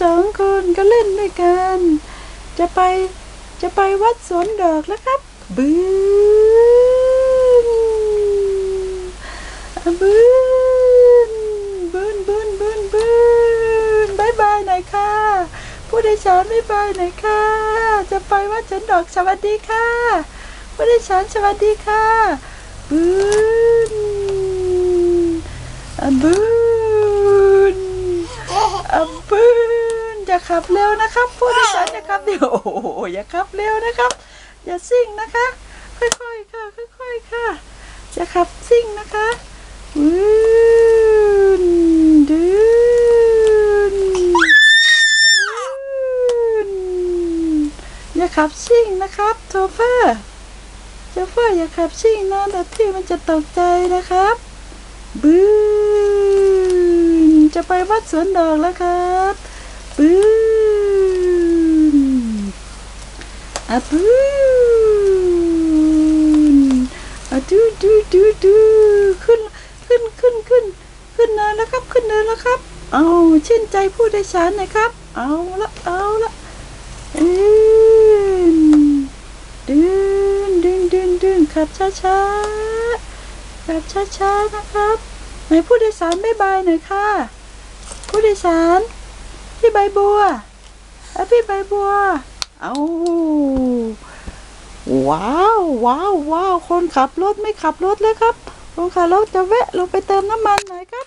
สองคนก็เล่นด้วยกัน จะไปจะไปวัดสวนดอกแล้วครับ บืนอะบืนบืนบืนบืนบืนบายบายหน่อยค่ะ ผู้โดยสารบายบายหน่อยค่ะ จะไปวัดสวนดอกสวัสดีค่ะ ผู้โดยสารสวัสดีค่ะ บืนอะบืนอะบืน อย่าขับเร็วนะครับผู้โดยสารอย่าขับเร็วโอ้โหอย่าขับเร็วนะครับ อย่าซิ่งนะคะ ค่อยๆค่ะ ค่อยๆค่ะอย่าขับซิ่งนะคะบืนดืนบืนอย่าขับซิ่งนะครับโชเฟอร์โชเฟอร์อย่าขับซิ่งนะแต่ที่มันจะตกใจนะครับบืนจะไปวัดสวนดอกแล้วครับ บืนอะบืนอะดูดูดูดูขึ้นขึ้นขึ้นขึ้นขึ้นเนินแล้วครับ ขึ้นเนินแล้วครับ เอาชื่นใจผู้โดยสารหน่อยครับ เอาละเอาละอืนดึนดึนดึนดึนขับช้าช้าๆแบบช้านะครับไหนผู้โดยสารบายบายหน่อยค่ะ ผู้โดยสาร พี่ใบบัวอพี่ใบบัว เอาว้าวว้าวว้าวคนขับรถไม่ขับรถเลยครับคนขับรถจะแวะลงไปเติมน้ำมันหน่อยครับ